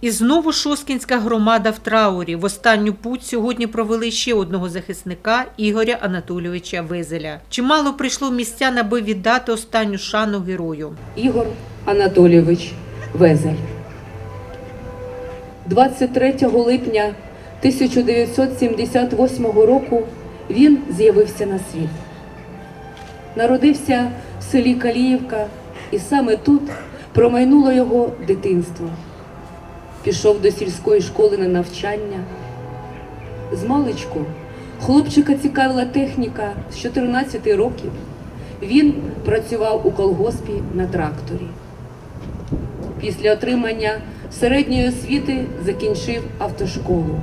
І знову Шоскінська громада в траурі. В останню путь сьогодні провели ще одного захисника Ігоря Анатолійовича Визеля. Чимало прийшло містян, аби віддати останню шану герою. Ігор Анатолійович Везель. 23 липня 1978 року він з'явився на світ. Народився в селі Каліївка, і саме тут промайнуло його дитинство. Пішов до сільської школи на навчання. З маличку хлопчика цікавила техніка з 14 років. Він працював у колгоспі на тракторі. Після отримання середньої освіти закінчив автошколу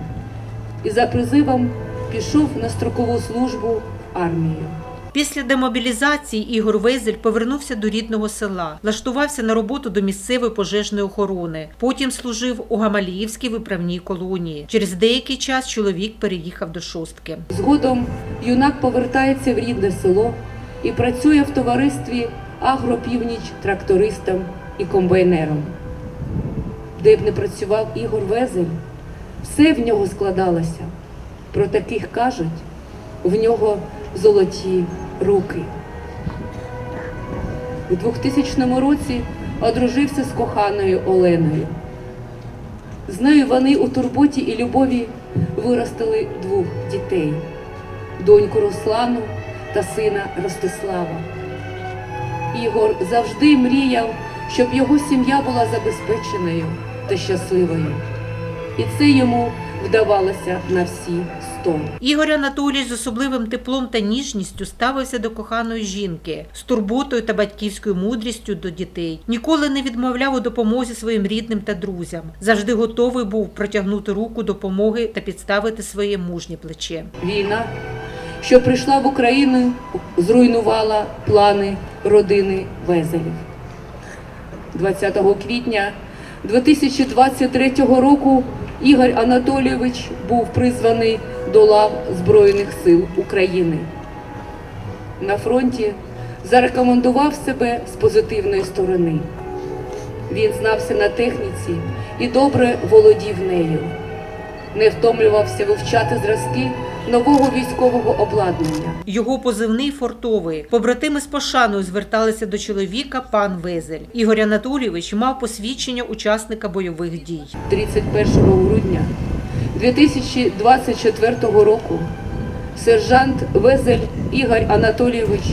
і за призивом пішов на строкову службу в армію. Після демобілізації Ігор Везель повернувся до рідного села, влаштувався на роботу до місцевої пожежної охорони. Потім служив у Гамаліївській виправній колонії. Через деякий час чоловік переїхав до шостки. Згодом юнак повертається в рідне село і працює в товаристві Агропівніч трактористом і комбайнером. Де б не працював Ігор Везель, все в нього складалося. Про таких кажуть, в нього золоті руки. У 2000 році одружився з коханою Оленою. З нею вони у турботі і любові виростили двох дітей доньку Руслану та сина Ростислава. Ігор завжди мріяв, щоб його сім'я була забезпеченою та щасливою. І це йому вдавалося на всі сто. Ігор Анатолійович з особливим теплом та ніжністю ставився до коханої жінки, з турботою та батьківською мудрістю до дітей. Ніколи не відмовляв у допомозі своїм рідним та друзям. Завжди готовий був протягнути руку допомоги та підставити своє мужнє плече. Війна, що прийшла в Україну, зруйнувала плани родини Везелів. 20 квітня 2023 року Ігор Анатолійович був призваний до лав Збройних сил України. На фронті зарекомендував себе з позитивної сторони. Він знався на техніці і добре володів нею не втомлювався вивчати зразки нового військового обладнання. Його позивний фортовий. Побратими з пошаною зверталися до чоловіка пан Везель. Ігор Анатолійович мав посвідчення учасника бойових дій. 31 грудня 2024 року сержант Везель Ігор Анатолійович,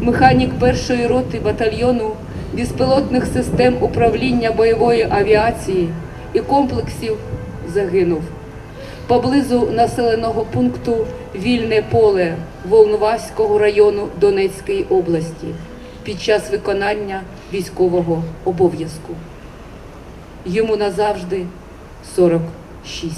механік першої роти батальйону безпілотних систем управління бойової авіації і комплексів загинув поблизу населеного пункту Вільне поле Волноваського району Донецької області під час виконання військового обов'язку. Йому назавжди 46.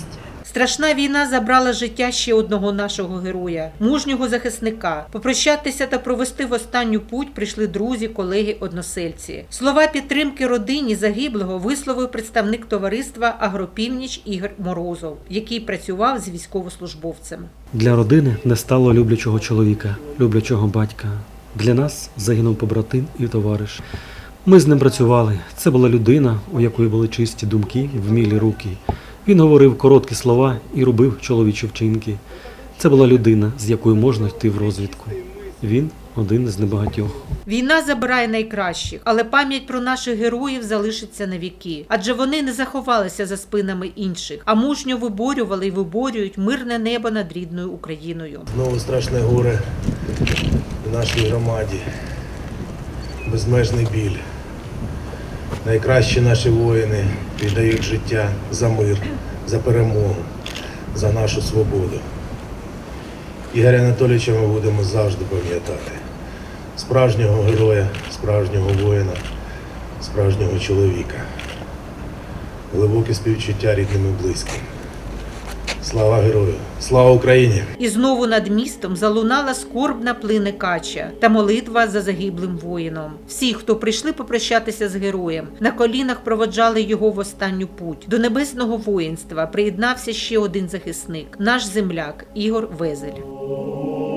Страшна війна забрала життя ще одного нашого героя, мужнього захисника. Попрощатися та провести в останню путь прийшли друзі, колеги, односельці. Слова підтримки родині загиблого висловив представник товариства Агропівніч Ігор Морозов, який працював з військовослужбовцем. Для родини не стало люблячого чоловіка, люблячого батька. Для нас загинув побратим і товариш. Ми з ним працювали. Це була людина, у якої були чисті думки, вмілі руки. Він говорив короткі слова і робив чоловічі вчинки. Це була людина, з якою можна йти в розвідку. Він один з небагатьох. Війна забирає найкращих, але пам'ять про наших героїв залишиться на віки, адже вони не заховалися за спинами інших, а мужньо виборювали і виборюють мирне небо над рідною Україною. Знову страшне горе в нашій громаді. Безмежний біль. Найкращі наші воїни віддають життя за мир, за перемогу, за нашу свободу. Ігоря Анатолійовича ми будемо завжди пам'ятати. Справжнього героя, справжнього воїна, справжнього чоловіка. Глибоке співчуття рідним і близьким. Слава герою! Слава Україні! І знову над містом залунала скорбна плине кача та молитва за загиблим воїном. Всі, хто прийшли попрощатися з героєм, на колінах проводжали його в останню путь. До небесного воїнства приєднався ще один захисник, наш земляк Ігор Везель.